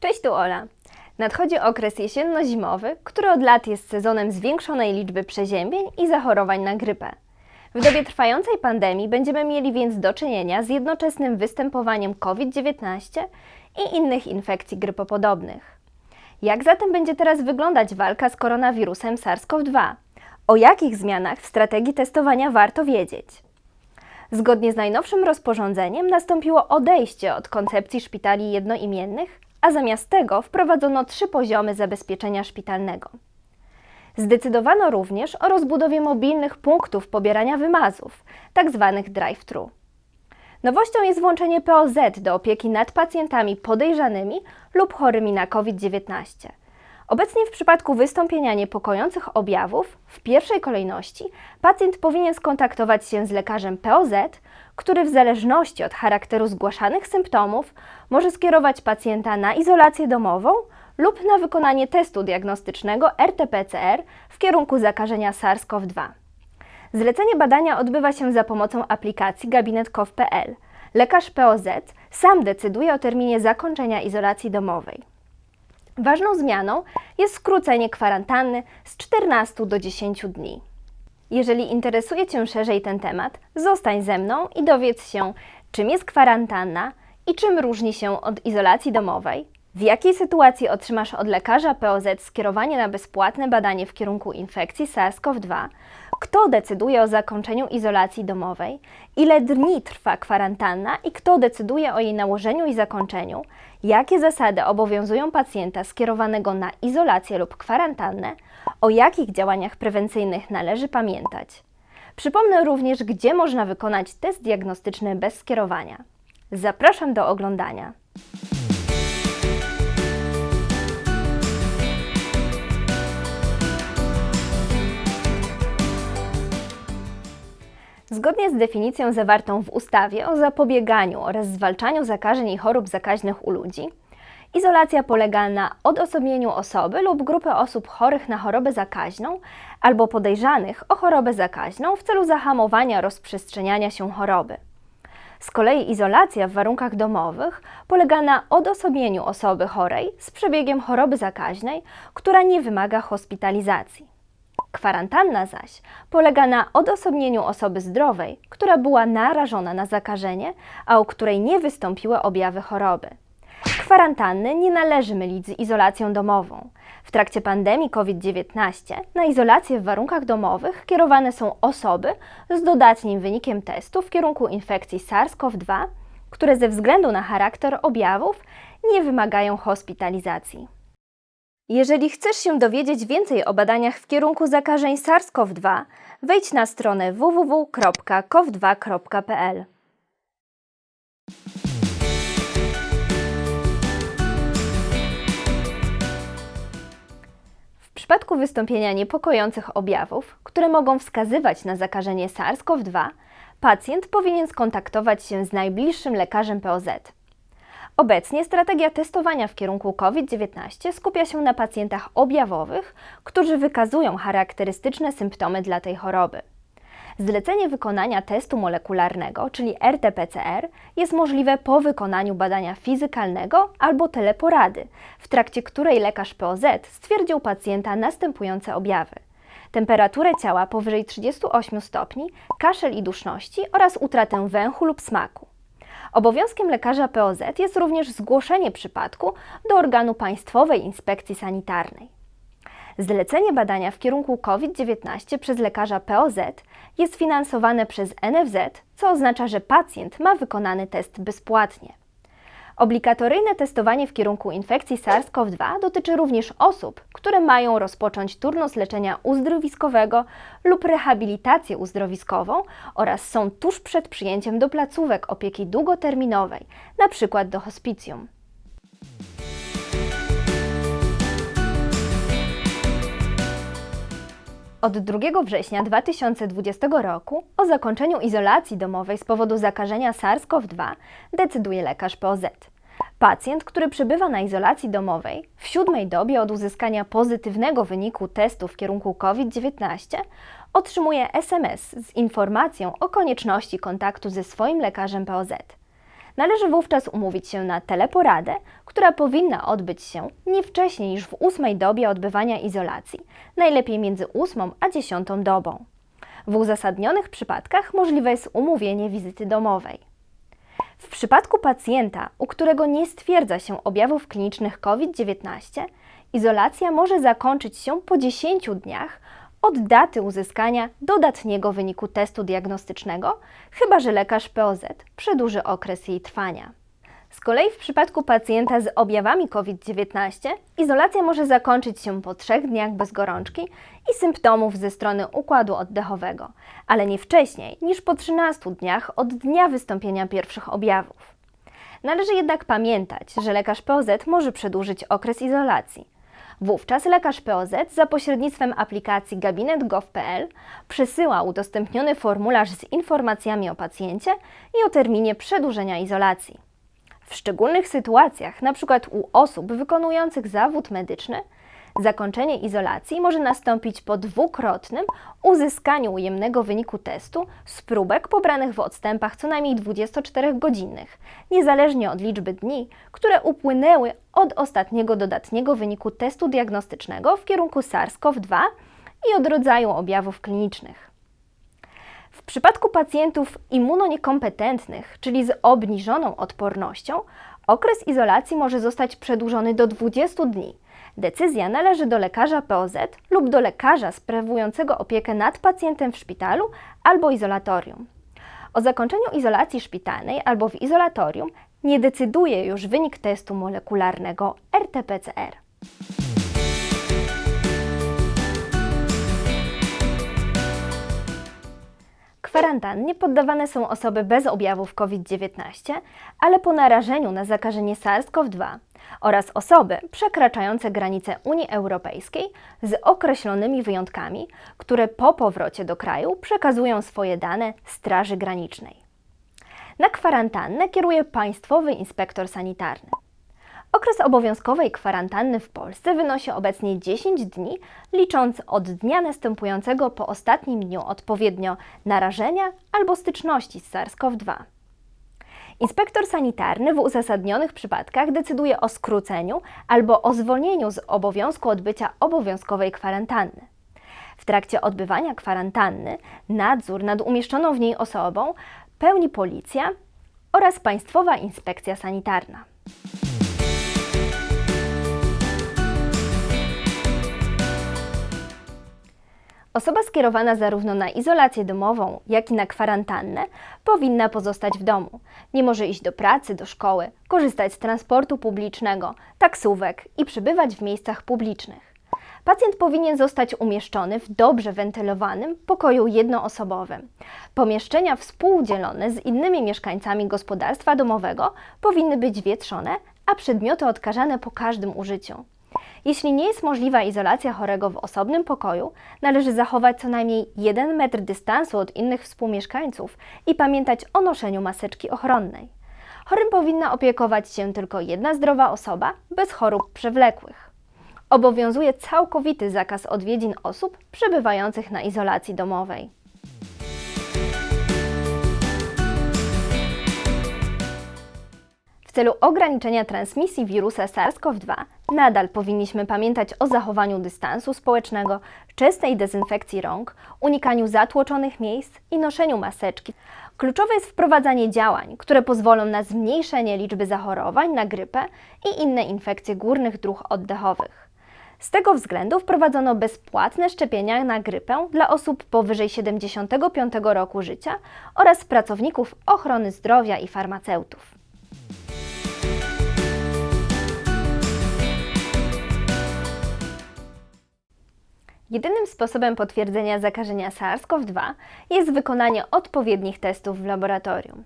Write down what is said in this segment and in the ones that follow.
Cześć, tu Ola. Nadchodzi okres jesienno-zimowy, który od lat jest sezonem zwiększonej liczby przeziębień i zachorowań na grypę. W dobie trwającej pandemii będziemy mieli więc do czynienia z jednoczesnym występowaniem COVID-19 i innych infekcji grypopodobnych. Jak zatem będzie teraz wyglądać walka z koronawirusem SARS-CoV-2? O jakich zmianach w strategii testowania warto wiedzieć? Zgodnie z najnowszym rozporządzeniem nastąpiło odejście od koncepcji szpitali jednoimiennych, a zamiast tego wprowadzono trzy poziomy zabezpieczenia szpitalnego. Zdecydowano również o rozbudowie mobilnych punktów pobierania wymazów, tzw. drive-thru. Nowością jest włączenie POZ do opieki nad pacjentami podejrzanymi lub chorymi na COVID-19. Obecnie w przypadku wystąpienia niepokojących objawów, w pierwszej kolejności pacjent powinien skontaktować się z lekarzem POZ, który w zależności od charakteru zgłaszanych symptomów może skierować pacjenta na izolację domową lub na wykonanie testu diagnostycznego RT-PCR w kierunku zakażenia SARS-CoV-2. Zlecenie badania odbywa się za pomocą aplikacji gabinet.gov.pl. Lekarz POZ sam decyduje o terminie zakończenia izolacji domowej. Ważną zmianą jest skrócenie kwarantanny z 14 do 10 dni. Jeżeli interesuje Cię szerzej ten temat, zostań ze mną i dowiedz się, czym jest kwarantanna i czym różni się od izolacji domowej, w jakiej sytuacji otrzymasz od lekarza POZ skierowanie na bezpłatne badanie w kierunku infekcji SARS-CoV-2, kto decyduje o zakończeniu izolacji domowej, ile dni trwa kwarantanna i kto decyduje o jej nałożeniu i zakończeniu, jakie zasady obowiązują pacjenta skierowanego na izolację lub kwarantannę, o jakich działaniach prewencyjnych należy pamiętać. Przypomnę również, gdzie można wykonać test diagnostyczny bez skierowania. Zapraszam do oglądania. Zgodnie z definicją zawartą w ustawie o zapobieganiu oraz zwalczaniu zakażeń i chorób zakaźnych u ludzi, izolacja polega na odosobnieniu osoby lub grupy osób chorych na chorobę zakaźną albo podejrzanych o chorobę zakaźną w celu zahamowania rozprzestrzeniania się choroby. Z kolei izolacja w warunkach domowych polega na odosobnieniu osoby chorej z przebiegiem choroby zakaźnej, która nie wymaga hospitalizacji. Kwarantanna zaś polega na odosobnieniu osoby zdrowej, która była narażona na zakażenie, a u której nie wystąpiły objawy choroby. Kwarantanny nie należy mylić z izolacją domową. W trakcie pandemii COVID-19 na izolację w warunkach domowych kierowane są osoby z dodatnim wynikiem testu w kierunku infekcji SARS-CoV-2, które ze względu na charakter objawów nie wymagają hospitalizacji. Jeżeli chcesz się dowiedzieć więcej o badaniach w kierunku zakażeń SARS-CoV-2, wejdź na stronę www.cov2.pl. W przypadku wystąpienia niepokojących objawów, które mogą wskazywać na zakażenie SARS-CoV-2, pacjent powinien skontaktować się z najbliższym lekarzem POZ. Obecnie strategia testowania w kierunku COVID-19 skupia się na pacjentach objawowych, którzy wykazują charakterystyczne symptomy dla tej choroby. Zlecenie wykonania testu molekularnego, czyli RT-PCR, jest możliwe po wykonaniu badania fizykalnego albo teleporady, w trakcie której lekarz POZ stwierdził pacjenta następujące objawy: temperaturę ciała powyżej 38 stopni, kaszel i duszności oraz utratę węchu lub smaku. Obowiązkiem lekarza POZ jest również zgłoszenie przypadku do organu Państwowej Inspekcji Sanitarnej. Zlecenie badania w kierunku COVID-19 przez lekarza POZ jest finansowane przez NFZ, co oznacza, że pacjent ma wykonany test bezpłatnie. Obligatoryjne testowanie w kierunku infekcji SARS-CoV-2 dotyczy również osób, które mają rozpocząć turnus leczenia uzdrowiskowego lub rehabilitację uzdrowiskową oraz są tuż przed przyjęciem do placówek opieki długoterminowej, np. do hospicjum. Od 2 września 2020 roku o zakończeniu izolacji domowej z powodu zakażenia SARS-CoV-2 decyduje lekarz POZ. Pacjent, który przebywa na izolacji domowej w siódmej dobie od uzyskania pozytywnego wyniku testu w kierunku COVID-19 otrzymuje SMS z informacją o konieczności kontaktu ze swoim lekarzem POZ. Należy wówczas umówić się na teleporadę, która powinna odbyć się nie wcześniej niż w ósmej dobie odbywania izolacji, najlepiej między ósmą a dziesiątą dobą. W uzasadnionych przypadkach możliwe jest umówienie wizyty domowej. W przypadku pacjenta, u którego nie stwierdza się objawów klinicznych COVID-19, izolacja może zakończyć się po 10 dniach od daty uzyskania dodatniego wyniku testu diagnostycznego, chyba że lekarz POZ przedłuży okres jej trwania. Z kolei w przypadku pacjenta z objawami COVID-19 izolacja może zakończyć się po trzech dniach bez gorączki i symptomów ze strony układu oddechowego, ale nie wcześniej niż po 13 dniach od dnia wystąpienia pierwszych objawów. Należy jednak pamiętać, że lekarz POZ może przedłużyć okres izolacji. Wówczas lekarz POZ za pośrednictwem aplikacji gabinet.gov.pl przesyła udostępniony formularz z informacjami o pacjencie i o terminie przedłużenia izolacji. W szczególnych sytuacjach, np. u osób wykonujących zawód medyczny, zakończenie izolacji może nastąpić po dwukrotnym uzyskaniu ujemnego wyniku testu z próbek pobranych w odstępach co najmniej 24-godzinnych, niezależnie od liczby dni, które upłynęły od ostatniego dodatniego wyniku testu diagnostycznego w kierunku SARS-CoV-2 i od rodzaju objawów klinicznych. W przypadku pacjentów immunoniekompetentnych, czyli z obniżoną odpornością, okres izolacji może zostać przedłużony do 20 dni. Decyzja należy do lekarza POZ lub do lekarza sprawującego opiekę nad pacjentem w szpitalu albo izolatorium. O zakończeniu izolacji szpitalnej albo w izolatorium nie decyduje już wynik testu molekularnego RT-PCR. Kwarantannie poddawane są osoby bez objawów COVID-19, ale po narażeniu na zakażenie SARS-CoV-2 oraz osoby przekraczające granice Unii Europejskiej z określonymi wyjątkami, które po powrocie do kraju przekazują swoje dane Straży Granicznej. Na kwarantannę kieruje Państwowy Inspektor Sanitarny. Okres obowiązkowej kwarantanny w Polsce wynosi obecnie 10 dni, licząc od dnia następującego po ostatnim dniu odpowiednio narażenia albo styczności z SARS-CoV-2. Inspektor sanitarny w uzasadnionych przypadkach decyduje o skróceniu albo o zwolnieniu z obowiązku odbycia obowiązkowej kwarantanny. W trakcie odbywania kwarantanny nadzór nad umieszczoną w niej osobą pełni policja oraz Państwowa Inspekcja Sanitarna. Osoba skierowana zarówno na izolację domową, jak i na kwarantannę powinna pozostać w domu. Nie może iść do pracy, do szkoły, korzystać z transportu publicznego, taksówek i przebywać w miejscach publicznych. Pacjent powinien zostać umieszczony w dobrze wentylowanym pokoju jednoosobowym. Pomieszczenia współdzielone z innymi mieszkańcami gospodarstwa domowego powinny być wietrzone, a przedmioty odkażane po każdym użyciu. Jeśli nie jest możliwa izolacja chorego w osobnym pokoju, należy zachować co najmniej 1 metr dystansu od innych współmieszkańców i pamiętać o noszeniu maseczki ochronnej. Chorym powinna opiekować się tylko jedna zdrowa osoba bez chorób przewlekłych. Obowiązuje całkowity zakaz odwiedzin osób przebywających na izolacji domowej. W celu ograniczenia transmisji wirusa SARS-CoV-2 nadal powinniśmy pamiętać o zachowaniu dystansu społecznego, czystej dezynfekcji rąk, unikaniu zatłoczonych miejsc i noszeniu maseczki. Kluczowe jest wprowadzanie działań, które pozwolą na zmniejszenie liczby zachorowań na grypę i inne infekcje górnych dróg oddechowych. Z tego względu wprowadzono bezpłatne szczepienia na grypę dla osób powyżej 75 roku życia oraz pracowników ochrony zdrowia i farmaceutów. Jedynym sposobem potwierdzenia zakażenia SARS-CoV-2 jest wykonanie odpowiednich testów w laboratorium.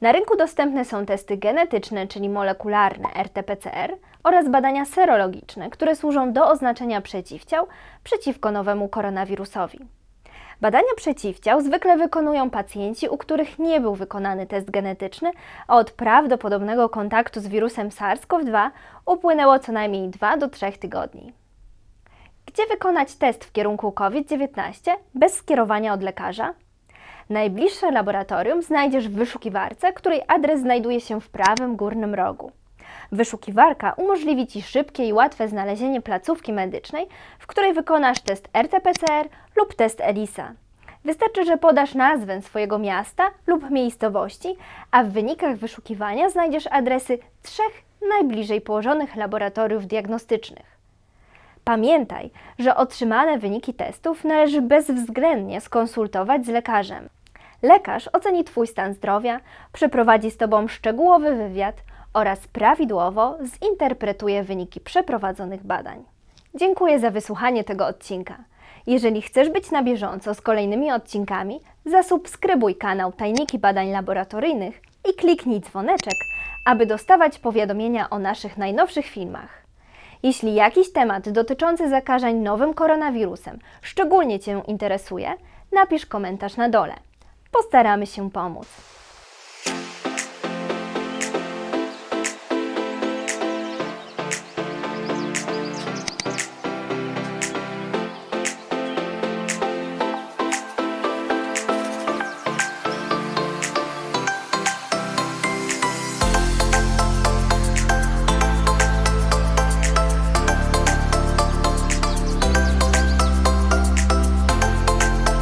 Na rynku dostępne są testy genetyczne, czyli molekularne RT-PCR oraz badania serologiczne, które służą do oznaczenia przeciwciał przeciwko nowemu koronawirusowi. Badania przeciwciał zwykle wykonują pacjenci, u których nie był wykonany test genetyczny, a od prawdopodobnego kontaktu z wirusem SARS-CoV-2 upłynęło co najmniej 2 do 3 tygodni. Gdzie wykonać test w kierunku COVID-19 bez skierowania od lekarza? Najbliższe laboratorium znajdziesz w wyszukiwarce, której adres znajduje się w prawym górnym rogu. Wyszukiwarka umożliwi Ci szybkie i łatwe znalezienie placówki medycznej, w której wykonasz test RT-PCR lub test ELISA. Wystarczy, że podasz nazwę swojego miasta lub miejscowości, a w wynikach wyszukiwania znajdziesz adresy trzech najbliżej położonych laboratoriów diagnostycznych. Pamiętaj, że otrzymane wyniki testów należy bezwzględnie skonsultować z lekarzem. Lekarz oceni Twój stan zdrowia, przeprowadzi z Tobą szczegółowy wywiad oraz prawidłowo zinterpretuje wyniki przeprowadzonych badań. Dziękuję za wysłuchanie tego odcinka. Jeżeli chcesz być na bieżąco z kolejnymi odcinkami, zasubskrybuj kanał Tajniki Badań Laboratoryjnych i kliknij dzwoneczek, aby dostawać powiadomienia o naszych najnowszych filmach. Jeśli jakiś temat dotyczący zakażeń nowym koronawirusem szczególnie Cię interesuje, napisz komentarz na dole. Postaramy się pomóc.